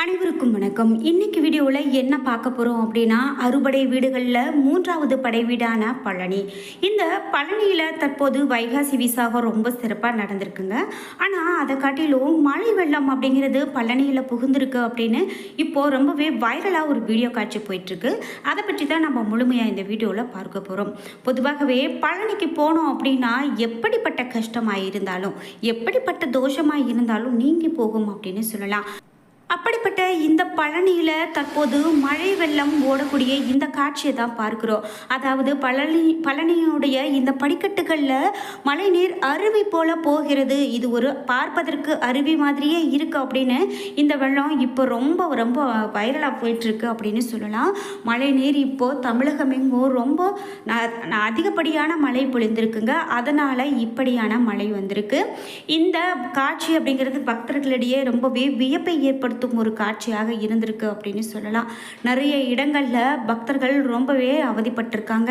அனைவருக்கும் வணக்கம். இன்னைக்கு வீடியோவில் என்ன பார்க்க போகிறோம் அப்படின்னா அறுபடை வீடுகளில் மூன்றாவது படை வீடான பழனி. இந்த பழனியில் தற்போது வைகாசி விசாகம் ரொம்ப சிறப்பாக நடந்திருக்குங்க. ஆனால் அதை காட்டிலும் மழை வெள்ளம் அப்படிங்கிறது பழனியில் புகுந்திருக்கு அப்படின்னு இப்போது ரொம்பவே வைரலாக ஒரு வீடியோ காட்சி போயிட்டுருக்கு. அதை பற்றி தான் நம்ம முழுமையாக இந்த வீடியோவில் பார்க்க போகிறோம் பொதுவாகவே பழனிக்கு போனோம் அப்படின்னா எப்படிப்பட்ட கஷ்டமாக இருந்தாலும் எப்படிப்பட்ட தோஷமாக இருந்தாலும் நீங்கி போகும் அப்படின்னு சொல்லலாம். அப்படிப்பட்ட இந்த பழனியில் தற்போது மழை வெள்ளம் ஓடக்கூடிய இந்த காட்சியை தான் பார்க்குறோம். அதாவது பழனி பழனியுடைய இந்த படிக்கட்டுகளில் மழைநீர் அருவி போல போகிறது. இது ஒரு பார்ப்பதற்கு அருவி மாதிரியே இருக்குது அப்படின்னு இந்த வெள்ளம் இப்போ ரொம்ப ரொம்ப வைரலாக போயிட்டுருக்கு அப்படின்னு சொல்லலாம். மழைநீர் இப்போது தமிழகமெங்கும் ரொம்ப ந- ந- அதிகப்படியான மழை பொழிந்திருக்குங்க. அதனால் இப்படியான மழை வந்திருக்கு. இந்த காட்சி அப்படிங்கிறது பக்தர்களிடையே ரொம்பவே வியப்பை ஏற்படுத்தும் ஒரு காட்சியாக இருந்திருக்கு அப்படின்னு சொல்லலாம். நிறைய இடங்களில் பக்தர்கள் ரொம்பவே அவதிப்பட்டிருக்காங்க.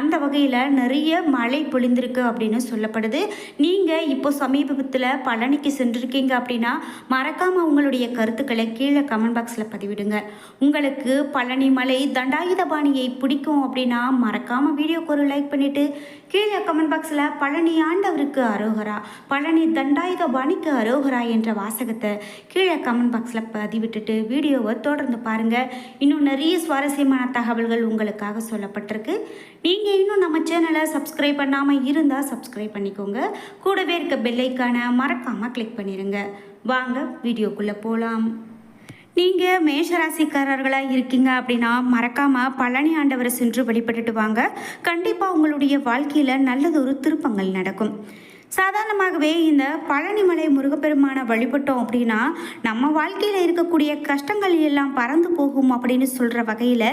அந்த வகையில் நிறைய மழை பொழிந்திருக்கு அப்படின்னு சொல்லப்படுது. நீங்கள் இப்போ சமீபத்தில் பழனிக்கு சென்றிருக்கீங்க அப்படின்னா மறக்காமல் உங்களுடைய கருத்துக்களை கீழே கமெண்ட் பாக்ஸில் பதிவிடுங்க. உங்களுக்கு பழனி மலை தண்டாயுதபாணியை பிடிக்கும் அப்படின்னா மறக்காமல் வீடியோக்கு ஒரு லைக் பண்ணிவிட்டு கீழே கமெண்ட் பாக்ஸில் பழனி ஆண்டவருக்கு அரோகரா பழனி தண்டாயுதபாணிக்கு அரோகரா என்ற வாசகத்தை கீழே கமெண்ட் பாக்ஸில் பதிவிட்டுட்டு வீடியோவை தொடர்ந்து பாருங்கள் இன்னும் நிறைய சுவாரஸ்யமான தகவல்கள் உங்களுக்காக சொல்லப்பட்டிருக்கு. நீங்கள் இன்னும் நம்ம சேனலை சப்ஸ்கிரைப் பண்ணாமல் இருந்தால் சப்ஸ்கிரைப் பண்ணிக்கோங்க. கூடவே இருக்க பெல்லைக்கான மறக்காமல் கிளிக் பண்ணிடுங்க வாங்க வீடியோக்குள்ளே போகலாம் நீங்கள் மேஷராசிக்காரர்களாக இருக்கீங்க அப்படின்னா மறக்காமல் பழனி ஆண்டவரை சென்று வழிபட்டுட்டு வாங்க. கண்டிப்பாக உங்களுடைய வாழ்க்கையில் நல்லதொரு திருப்பங்கள் நடக்கும். சாதாரணமாகவே இந்த பழனிமலை முருகப்பெருமானை வழிபட்டோம் அப்படின்னா நம்ம வாழ்க்கையில் இருக்கக்கூடிய கஷ்டங்கள் எல்லாம் பறந்து போகும் அப்படின்னு சொல்கிற வகையில்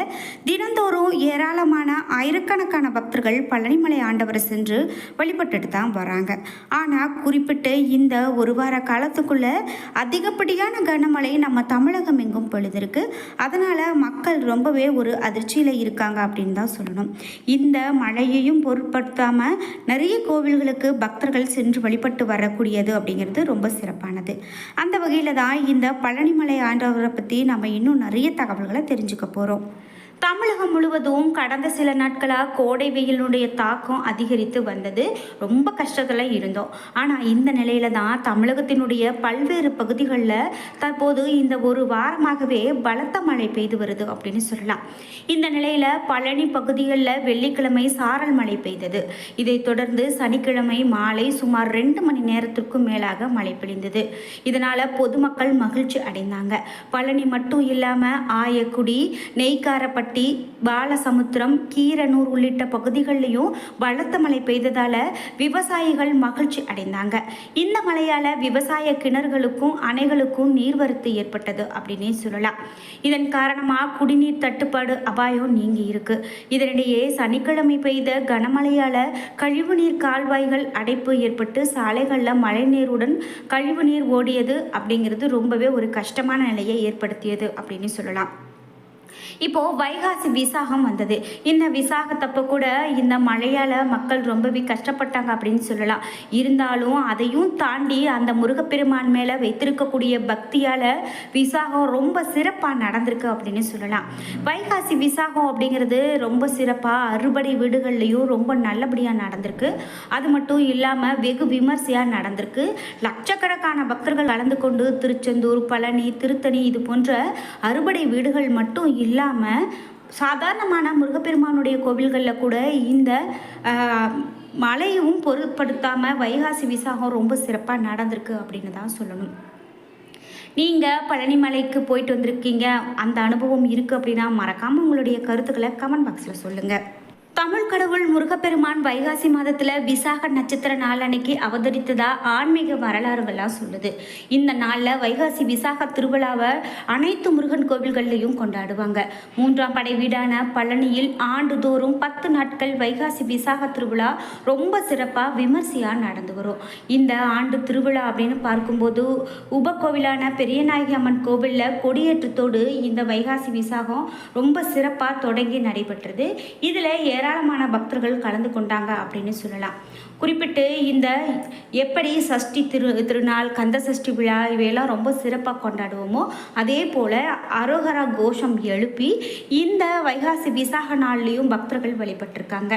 தினந்தோறும் ஏராளமான ஆயிரக்கணக்கான பக்தர்கள் பழனிமலை ஆண்டவரை சென்று வழிபட்டுட்டு தான் வராங்க. ஆனால் குறிப்பிட்டு இந்த ஒரு வார காலத்துக்குள்ளே அதிகப்படியான கனமழை நம்ம தமிழகம் எங்கும் பொழுதுருக்கு. அதனால் மக்கள் ரொம்பவே ஒரு அதிர்ச்சியில் இருக்காங்க அப்படின்னு தான் சொல்லணும். இந்த மழையையும் பொருட்படுத்தாமல் நிறைய கோவில்களுக்கு பக்தர்கள் சென்று வழிபட்டு வரக்கூடியது அப்படிங்கிறது ரொம்ப சிறப்பானது. அந்த வகையில் தான் இந்த பழனிமலை ஆண்டவரை பற்றி நம்ம இன்னும் நிறைய தகவல்களை தெரிஞ்சுக்க போகிறோம் தமிழகம் முழுவதும் கடந்த சில நாட்களாக கோடை வெயிலுடைய தாக்கம் அதிகரித்து வந்தது. ரொம்ப கஷ்டத்தில் இருந்தோம். ஆனால் இந்த நிலையில தான் தமிழகத்தினுடைய பல்வேறு பகுதிகளில் தற்போது இந்த ஒரு வாரமாகவே பலத்த மழை பெய்து வருது அப்படின்னு சொல்லலாம். இந்த நிலையில் பழனி பகுதிகளில் வெள்ளிக்கிழமை சாரல் மழை பெய்தது. இதைத் தொடர்ந்து சனிக்கிழமை மாலை சுமார் ரெண்டு மணி நேரத்திற்கும் மேலாக மழை பெய்ந்தது இதனால் பொதுமக்கள் மகிழ்ச்சி அடைந்தாங்க. பழனி மட்டும் இல்லாமல் ஆயக்குடி நெய்க்காரப்பட்ட பாலசமுத்திரம் கீரனூர் உள்ளிட்ட பகுதிகளிலையும் பலத்த மழை பெய்ததால் விவசாயிகள் மகிழ்ச்சி அடைந்தாங்க. இந்த மழையால் விவசாய கிணறுகளுக்கும் அணைகளுக்கும் நீர்வரத்து ஏற்பட்டது அப்படின்னே சொல்லலாம். இதன் காரணமாக குடிநீர் தட்டுப்பாடு அபாயம் நீங்கி இருக்கு. இதனிடையே சனிக்கிழமை பெய்த கனமழையால் கழிவுநீர் கால்வாய்கள் அடைப்பு ஏற்பட்டு சாலைகளில் மழைநீருடன் கழிவுநீர் ஓடியது அப்படிங்கிறது ரொம்பவே ஒரு கஷ்டமான நிலையை ஏற்படுத்தியது அப்படின்னு சொல்லலாம். இப்போ வைகாசி விசாகம் வந்தது. இந்த விசாகத்தப்போ கூட இந்த மழையால் மக்கள் ரொம்பவே கஷ்டப்பட்டாங்க அப்படின்னு சொல்லலாம். இருந்தாலும் அதையும் தாண்டி அந்த முருகப்பெருமான் மேலே வைத்திருக்கக்கூடிய பக்தியால் விசாகம் ரொம்ப சிறப்பாக நடந்திருக்கு அப்படின்னு சொல்லலாம். வைகாசி விசாகம் அப்படிங்கிறது ரொம்ப சிறப்பாக அறுபடை வீடுகள்லையும் ரொம்ப நல்லபடியாக நடந்திருக்கு. அது மட்டும் இல்லாமல் வெகு விமர்சையாக நடந்திருக்கு. லட்சக்கணக்கான பக்தர்கள் கலந்து கொண்டு திருச்செந்தூர் பழனி திருத்தணி இது போன்ற அறுபடை வீடுகள் மட்டும் இல்லாமல் சாதாரணமான முருகப்பெருமானுடைய கோவில்களில் கூட இந்த மழையும் பொருட்படுத்தாமல் வைகாசி விசாகம் ரொம்ப சிறப்பாக நடந்திருக்கு அப்படின்னு தான் சொல்லணும். நீங்கள் பழனிமலைக்கு போயிட்டு வந்திருக்கீங்க அந்த அனுபவம் இருக்குது அப்படின்னா மறக்காமல் உங்களுடைய கருத்துக்களை கமெண்ட் பாக்ஸில் சொல்லுங்கள் தமிழ் கடவுள் முருகப்பெருமான் வைகாசி மாதத்தில் விசாக நட்சத்திர நாள் அன்னைக்கு அவதரித்ததா ஆன்மீக வரலாறுகள்லாம் சொல்லுது. இந்த நாளில் வைகாசி விசாக திருவிழாவை அனைத்து முருகன் கோவில்கள்லையும் கொண்டாடுவாங்க. மூன்றாம் படை வீடான பழனியில் ஆண்டுதோறும் பத்து நாட்கள் வைகாசி விசாக திருவிழா ரொம்ப சிறப்பாக விமர்சையாக நடந்து வரும். இந்த ஆண்டு திருவிழா அப்படின்னு பார்க்கும்போது உபகோவிலான பெரியநாயகி அம்மன் கோவிலில் கொடியேற்றத்தோடு இந்த வைகாசி விசாகம் ரொம்ப சிறப்பாக தொடங்கி நடைபெற்றது. இதில் ஏராளமான பக்தர்கள் கலந்து கொண்டாங்க அப்படின்னு சொல்லலாம். குறிப்பிட்டு இந்த எப்படி சஷ்டி திரு திருநாள் கந்த சஷ்டி விழா இவையெல்லாம் ரொம்ப சிறப்பாக கொண்டாடுவோமோ அதே போல் அரோகரா கோஷம் எழுப்பி இந்த வைகாசி விசாக நாள்லேயும் பக்தர்கள் வழிபட்டிருக்காங்க.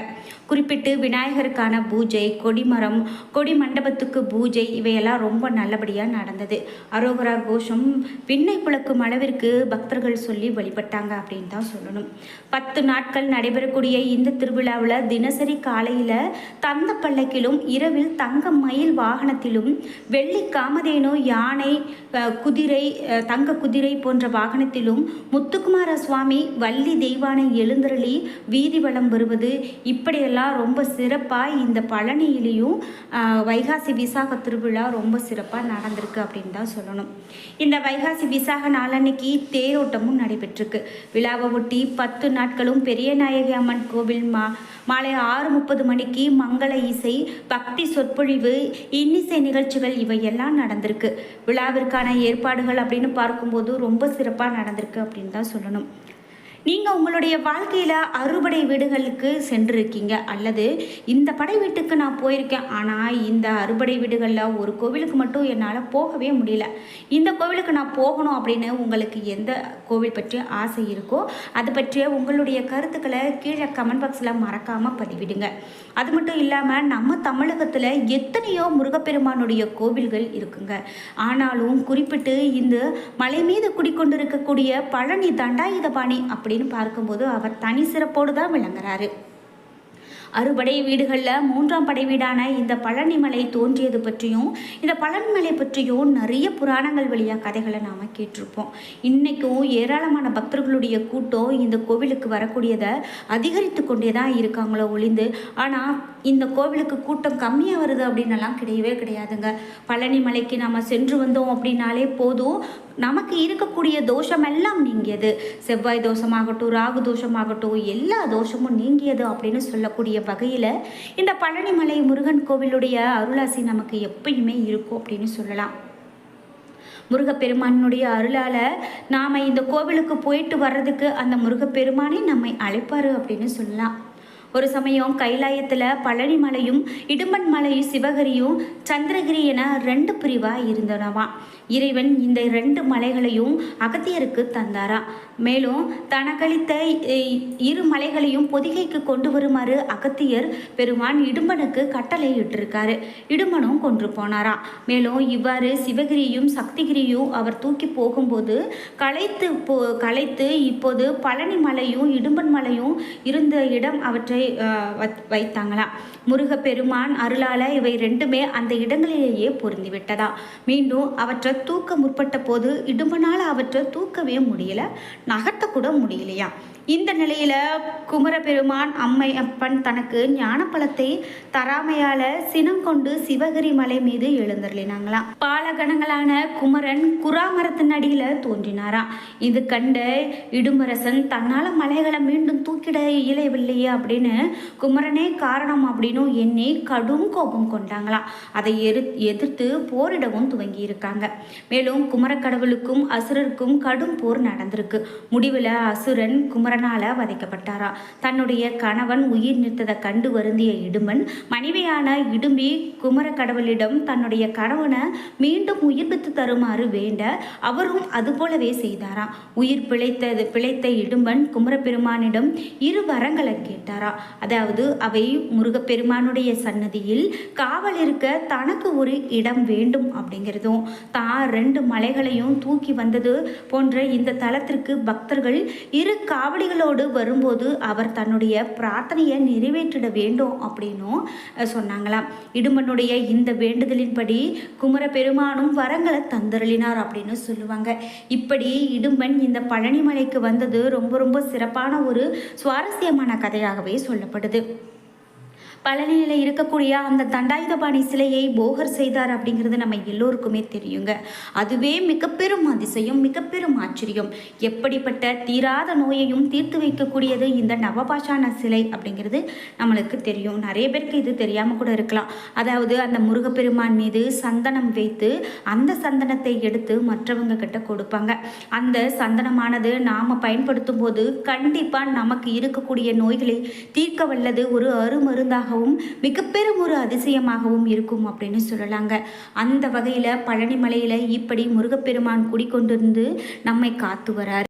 குறிப்பிட்டு விநாயகருக்கான பூஜை கொடிமரம் கொடி மண்டபத்துக்கு பூஜை இவையெல்லாம் ரொம்ப நல்லபடியாக நடந்தது. அரோகரா கோஷம் விண்ணை புழக்கும் அளவிற்கு பக்தர்கள் சொல்லி வழிபட்டாங்க அப்படின்னு தான் சொல்லணும். பத்து நாட்கள் நடைபெறக்கூடிய இந்த திருவிழாவில் தினசரி காலையில் தந்த பல்லக்கிலும் இரவில் தங்க மயில் வாகனத்திலும் வெள்ளி காமதேனு யானை குதிரை தங்க குதிரை போன்ற வாகனத்திலும் முத்துக்குமார சுவாமி வள்ளி தெய்வானை எழுந்தருளி வீதி வளம் வருவது இப்படியெல்லாம் ரொம்ப சிறப்பாக இந்த பழனியிலையும் வைகாசி விசாக திருவிழா ரொம்ப சிறப்பாக நடந்திருக்கு அப்படின்னு தான் சொல்லணும். இந்த வைகாசி விசாக நாளன்னைக்கு தேரோட்டமும் நடைபெற்றிருக்கு. விழாவை ஒட்டி பத்து நாட்களும் பெரிய நாயகி அம்மன் கோவில் மா மாலை ஆறு முப்பது மணிக்கு மங்கள இசை பக்தி சொற்பொழிவு இன்னிசை நிகழ்ச்சிகள் இவையெல்லாம் நடந்திருக்கு. விழாவிற்கான ஏற்பாடுகள் அப்படின்னு பார்க்கும்போது ரொம்ப சிறப்பாக நடந்திருக்கு அப்படின்னு தான் சொல்லணும். நீங்கள் உங்களுடைய வாழ்க்கையில் அறுபடை வீடுகளுக்கு சென்றிருக்கீங்க. அல்லது இந்த படை வீட்டுக்கு நான் போயிருக்கேன். ஆனால் இந்த அறுபடை வீடுகளில் ஒரு கோவிலுக்கு மட்டும் என்னால் போகவே முடியல. இந்த கோவிலுக்கு நான் போகணும் அப்படின்னு உங்களுக்கு எந்த கோவில் பற்றி ஆசை இருக்கோ அது பற்றிய உங்களுடைய கருத்துக்களை கீழே கமெண்ட் பாக்ஸில் மறக்காமல் பதிவிடுங்க. அது மட்டும் இல்லாமல் நம்ம தமிழகத்தில் எத்தனையோ முருகப்பெருமானுடைய கோவில்கள் இருக்குங்க. ஆனாலும் குறிப்பிட்டு இந்த மலை மீது குடிக்கொண்டிருக்கக்கூடிய பழனி தண்டாயுதபாணி அப்படின்னு பார்க்கும்போது அவர் தனி சிறப்போடு தான் விளங்குறாரு. அறுபடை வீடுகளில் மூன்றாம் படை வீடான இந்த பழனிமலை தோன்றியது பற்றியும் இந்த பழனிமலை பற்றியும் நிறைய புராணங்கள் வழியாக கதைகளை நாம் கேட்டிருப்போம். இன்றைக்கும் ஏராளமான பக்தர்களுடைய கூட்டம் இந்த கோவிலுக்கு வரக்கூடியதை அதிகரித்து கொண்டே தான் இருக்காங்களோ ஒளிந்து ஆனால் இந்த கோவிலுக்கு கூட்டம் கம்மியாக வருது அப்படின்னலாம் கிடையவே கிடையாதுங்க. பழனி மலைக்கு நம்ம சென்று வந்தோம் அப்படின்னாலே போதும். நமக்கு இருக்கக்கூடிய தோஷமெல்லாம் நீங்கியது. செவ்வாய் தோஷமாகட்டும் ராகு தோஷமாகட்டும் எல்லா தோஷமும் நீங்கியது அப்படின்னு சொல்லக்கூடிய வகையில் இந்த பழனிமலை முருகன் கோவிலுடைய அருளாசி நமக்கு எப்பயுமே இருக்கும் அப்படின்னு சொல்லலாம். முருகப்பெருமானுடைய அருளால் நாம் இந்த கோவிலுக்கு போயிட்டு வர்றதுக்கு அந்த முருகப்பெருமானே நம்மை அழைப்பார் அப்படின்னு சொல்லலாம். ஒரு சமயம் கைலாயத்தில் பழனி மலையும் இடும்பன் மலை சிவகிரியும் சந்திரகிரி என ரெண்டு பிரிவாக இருந்தனவாம் இறைவன் இந்த ரெண்டு மலைகளையும் அகத்தியருக்கு தந்தாராம் மேலும் தனக்களித்த இ- இரு மலைகளையும் பொதிகைக்கு கொண்டு வருமாறு அகத்தியர் பெருமான் இடும்பனுக்கு கட்டளை இட்டிருக்காரு இடும்பனும் கொன்று போனாராம் மேலும் இவ்வாறு சிவகிரியும் சக்திகிரியும் அவர் தூக்கி போகும்போது களைத்து போ களைத்து இப்போது பழனி மலையும் இடும்பன் மலையும் இருந்த இடம் அவற்றை அஹ், வைத்தாங்களாம் முருகப்பெருமான் அருளால இவை ரெண்டுமே அந்த இடங்களிலேயே பொருந்தி விட்டதா மீண்டும் அவற்றை தூக்க முற்பட்ட போது இடும்பனால் அவற்றை தூக்கவே முடியல நகர்த்தக்கூட முடியலையா? இந்த நிலையில் குமரபெருமான் அம்மை அப்பன் தனக்கு ஞானப்பழத்தை தராமையால சினம் கொண்டு சிவகிரி மலை மீது எழுந்தருளினாங்களாம். பாலகணங்களான குமரன் குராமரத்தின் அடியில் தோன்றினாராம் இது கண்ட இடுமரசன் தன்னால் மலைகளை மீண்டும் தூக்கிட இயலவில்லையே அப்படின்னு குமரனே காரணம் அப்படின்னு எண்ணி கடும் கோபம் கொண்டாங்களாம். அதை எரு எதிர்த்து போரிடவும் துவங்கி இருக்காங்க மேலும் குமரக்கடவுளுக்கும் அசுரருக்கும் கடும் போர் நடந்திருக்கு. முடிவில் அசுரன் குமரன் குமரனால வதைக்கப்பட்டாரா? தன்னுடைய கணவன் உயிர் நிறுத்ததை கண்டு வருந்திய இடுமன் மனைவியான இடும்பி குமரக்கடவுளிடம் தன்னுடைய கணவனை மீண்டும் உயிர்ப்பித்து தருமாறு வேண்ட அவரும் அதுபோலவே செய்தாராம் உயிர் பிழைத்தது பிழைத்த இடும்பன் குமரப்பெருமானிடம் இரு வரங்களை கேட்டாரா? அதாவது அவை முருகப்பெருமானுடைய சன்னதியில் காவல் இருக்க தனக்கு ஒரு இடம் வேண்டும் அப்படிங்கிறதும் தான் ரெண்டு மலைகளையும் தூக்கி வந்தது போன்ற இந்த தலத்திற்கு பக்தர்கள் இரு காவடி காவடிகளோடு வரும்போது அவர் தன்னுடைய பிரார்த்தனையை நிறைவேற்றிட வேண்டும் அப்படின்னும் சொன்னாங்களாம். இடும்பனுடைய இந்த வேண்டுதலின்படி குமர பெருமானும் வரங்களை தந்தருளினார் அப்படின்னு சொல்லுவாங்க. இப்படி இடும்பன் இந்த பழனிமலைக்கு வந்தது ரொம்ப ரொம்ப சிறப்பான ஒரு சுவாரஸ்யமான கதையாகவே சொல்லப்படுது. பழனியில் இருக்கக்கூடிய அந்த தண்டாயுதபாணி சிலையை போகர் செய்தார் அப்படிங்கிறது நம்ம எல்லோருக்குமே தெரியுங்க. அதுவே மிகப்பெரும் அதிசயம் மிகப்பெரும் ஆச்சரியம். எப்படிப்பட்ட தீராத நோயையும் தீர்த்து வைக்கக்கூடியது இந்த நவபாஷான சிலை அப்படிங்கிறது நம்மளுக்கு தெரியும். நிறைய பேருக்கு இது தெரியாமல் கூட இருக்கலாம். அதாவது அந்த முருகப்பெருமான் மீது சந்தனம் வைத்து அந்த சந்தனத்தை எடுத்து மற்றவங்க கிட்ட கொடுப்பாங்க. அந்த சந்தனமானது நாம் பயன்படுத்தும் போது கண்டிப்பாக நமக்கு இருக்கக்கூடிய நோய்களை தீர்க்க வல்லது ஒரு அருமருந்தாக அருமருந்தாகவும் அற்புதமாகவும் மிகப்பெரும் ஒரு அதிசயமாகவும் இருக்கும் அப்படின்னு சொல்லலாங்க. அந்த வகையில் பழனிமலையில் இப்படி முருகப்பெருமான் குடிக்கொண்டிருந்து நம்மை காத்து வரார்.